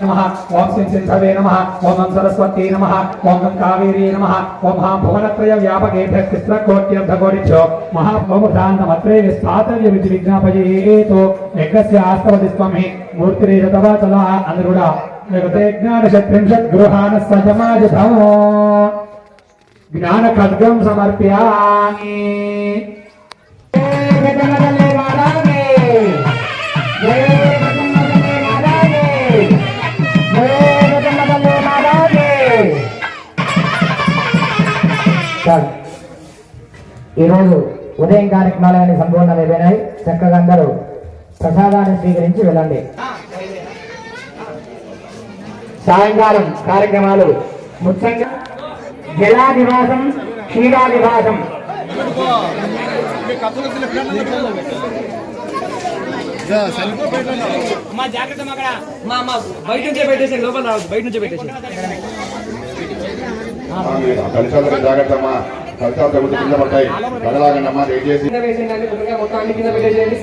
స్థిరీకరణార్థం అస్య భగవతో దేవదే నమః ఓం శ్రీ సింధవే నమః ఓం నమ సరస్వతీ నమః ఓం నమ కావేరీ నమః ఓం మహా భువనత్రయ వ్యాపకేభ్య తిస్రకోట్యర్ధకోటిభ్యో మహాభౌమధాంతమత్రే విస్థాతవ్య విధి విజ్ఞాపయేతో యజ్ఞస్య ఆస్తవతి స్వం హి చాలు ఈరోజు ఉదయం కార్యక్రమాలన్నీ సంపూర్ణం అయిపోయినాయి చక్కగా అందరూ ప్రసాదాన్ని స్వీకరించి వెళ్ళండి. సాయంకాలం కార్యక్రమాలు ముఖ్యంగా జలాదివాసం క్షీరాదివాసం మా జాగ్రత్త మా బయట నుంచే పెట్టేసి లోపల రావద్దు బయట నుంచే పెట్టేసి కలిసాలు జాగ్రత్త అమ్మా కలిసాలు తగ్గుతూ కింద పడతాయి. కదలాగండమ్మా దయచేసి. కింద కింద పెట్టేసేయండి.